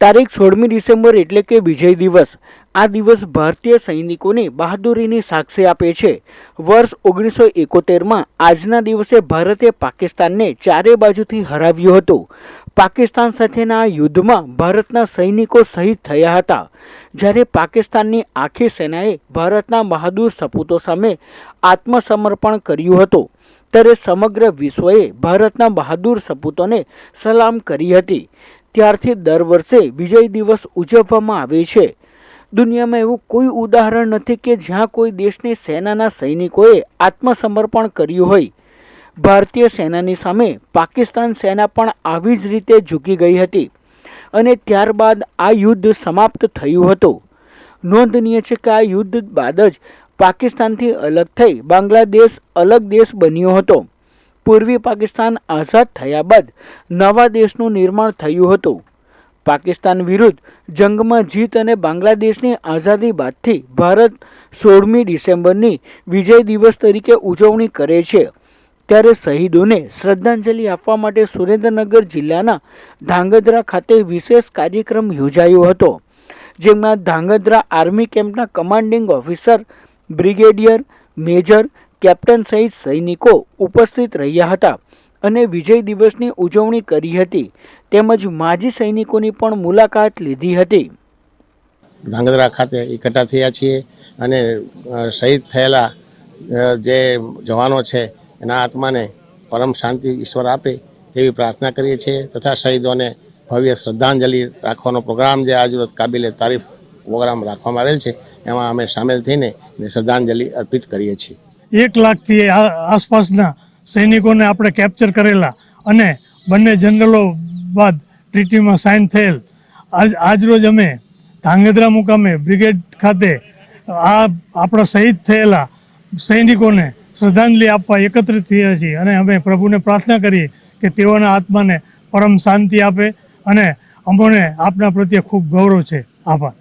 તારીખ સોળમી ડિસેમ્બર એટલે કે વિજય દિવસ. આ દિવસ ભારતીય સૈનિકોની બહાદુરીની સાક્ષી આપે છે. વર્ષ ઓગણીસો એકોતેરમાં આજના દિવસે ભારતે પાકિસ્તાનને ચારે બાજુથી હરાવ્યું હતું. પાકિસ્તાન સાથેના યુદ્ધમાં ભારતના સૈનિકો શહીદ થયા હતા. જ્યારે પાકિસ્તાનની આખી સેનાએ ભારતના બહાદુર સપૂતો સામે આત્મસમર્પણ કર્યું હતું, ત્યારે સમગ્ર વિશ્વએ ભારતના બહાદુર સપૂતોને સલામ કરી હતી. ત્યારથી દર વર્ષે વિજય દિવસ ઉજવવામાં આવે છે. દુનિયામાં એવું કોઈ ઉદાહરણ નથી કે જ્યાં કોઈ દેશની સેનાના સૈનિકોએ આત્મસમર્પણ કર્યું હોય. ભારતીય સેનાની સામે પાકિસ્તાન સેના પણ આવી જ રીતે ઝૂકી ગઈ હતી અને ત્યારબાદ આ યુદ્ધ સમાપ્ત થયું હતું. નોંધનીય છે કે આ યુદ્ધ બાદ જ પાકિસ્તાનથી અલગ થઈ બાંગ્લાદેશ અલગ દેશ બન્યો હતો. પૂર્વી પાકિસ્તાન આઝાદ થયા બાદ નવા દેશનું નિર્માણ થયું હતું. પાકિસ્તાન વિરુદ્ધ જંગમાં જીત અને બાંગ્લાદેશની આઝાદી બાદથી ભારત સોળમી ડિસેમ્બરની વિજય દિવસ તરીકે ઉજવણી કરે છે. ત્યારે શહીદોને શ્રદ્ધાંજલિ આપવા માટે સુરેન્દ્રનગર જિલ્લાના ધાંગધ્રા ખાતે વિશેષ કાર્યક્રમ યોજાયો હતો, જેમાં Dhrangadhra army કેમ્પના commanding officer, brigadier, major captain સહિત સૈનિકો ઉપસ્થિત રહ્યા હતા અને વિજય દિવસની ઉજવણી કરી હતી. તેમજ માજી સૈનિકોની પણ મુલાકાત લીધી હતી. ધાંગધ્રા ખાતે એકઠા થયા છીએ અને શહીદ થયેલા જે જવાનો છે, એના આત્માને પરમ શાંતિ ઈશ્વર આપે તેવી પ્રાર્થના કરીએ છીએ તથા શહીદોને ભવ્ય શ્રદ્ધાંજલિ રાખવાનો પ્રોગ્રામ જે આજરોજ કાબિલે તારીફ પ્રોગ્રામ રાખવામાં આવેલ છે, એમાં અમે સામેલ થઈને શ્રદ્ધાંજલિ અર્પિત કરીએ છીએ. એક લાખથી આસપાસના સૈનિકોને આપણે કેપ્ચર કરેલા અને બંને જનરલો બાદ ટ્રીટીમાં સાઇન થયેલ. આજ, આજરોજ અમે ધાંગધ્રા મુકામે બ્રિગેડ ખાતે આ આપણા શહીદ થયેલા સૈનિકોને શ્રદ્ધાંજલિ આપવા એકત્રિત થયા છીએ અને અમે પ્રભુને પ્રાર્થના કરીએ કે તેઓના આત્માને પરમ શાંતિ આપે અને અમોને આપના પ્રત્યે ખૂબ ગૌરવ છે. આભાર.